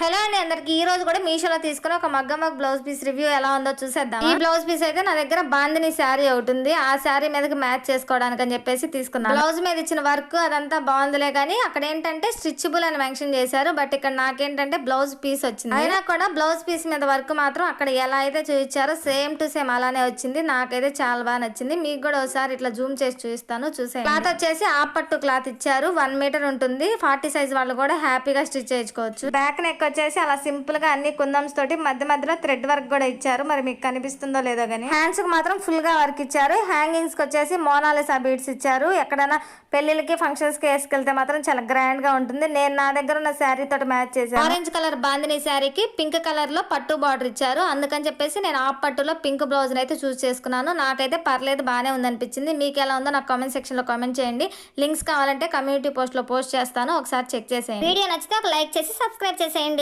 Hello అండి అందరికి. ఈ రోజు కూడా మీషోలో తీసుకుని ఒక మగ్గ మగ్గ బ్లౌజ్ పీస్ రివ్యూ ఎలా ఉందో చూసేద్దాం ఈ బ్లౌజ్ పీస్ అయితే నా దగ్గర బాందిని శారీ ఒకటి ఉంది. ఆ శారీ మీదకి మ్యాచ్ చేసుకోవడానికి అని చెప్పేసి తీసుకున్నాను. బ్లౌజ్ మీద ఇచ్చిన వర్క్ అదంతా బాగుందిలే కానీ అక్కడ ఏంటంటే స్ట్రిచబుల్ అని మెన్షన్ చేశారు. బట్ ఇక్కడ నాకేంటంటే బ్లౌజ్ పీస్ వచ్చింది. అయినా కూడా బ్లౌజ్ పీస్ మీద వర్క్ మాత్రం అక్కడ ఎలా అయితే చూపించారో సేమ్ టు సేమ్ అలానే వచ్చింది. నాకైతే చాలా బాగా నచ్చింది. మీకు కూడా ఒకసారి ఇట్లా జూమ్ చేసి చూపిస్తాను. చూసే క్లాత్ వచ్చేసి ఆ పట్టు క్లాత్ ఇచ్చారు. వన్ మీటర్ ఉంటుంది. ఫార్టీ సైజ్ వాళ్ళు కూడా హ్యాపీగా స్టిచ్ చేయించుకోవచ్చు. బ్యాక్ నెక్ వచ్చేసి అలా సింపుల్గా అన్ని కుందమ్స్ తోటి మధ్య మధ్యలో థ్రెడ్ వర్క్ కూడా ఇచ్చారు. మరి మీకు కనిపిస్తుందో లేదో కానీ హ్యాండ్స్కి మాత్రం ఫుల్గా వర్క్ ఇచ్చారు. హ్యాంగింగ్స్కి వచ్చేసి మోనాలిసా బీడ్స్ ఇచ్చారు. ఎక్కడైనా పెళ్ళిళ్ళకి ఫంక్షన్స్కి వేసుకెళ్తే మాత్రం చాలా గ్రాండ్గా ఉంటుంది. నేను నా దగ్గర ఉన్న శారీ తోటి మ్యాచ్ చేశాను. ఆరెంజ్ కలర్ బాందిని శారీకి పింక్ కలర్లో పట్టు బార్డర్ ఇచ్చారు. అందుకని చెప్పేసి నేను ఆ పట్టులో పింక్ బ్లౌజ్ అయితే చూస్ చేసుకున్నాను. నాకైతే పర్లేదు బాగానే ఉందనిపించింది. మీకు ఎలా ఉందో నాకు కామెంట్ సెక్షన్లో కామెంట్ చేయండి. లింక్స్ కావాలంటే కమ్యూనిటీ పోస్ట్లో పోస్ట్ చేస్తాను. ఒకసారి చెక్ చేసేయండి. వీడియో నచ్చితే ఒక లైక్ చేసి సబ్స్క్రైబ్ చేసేయండి.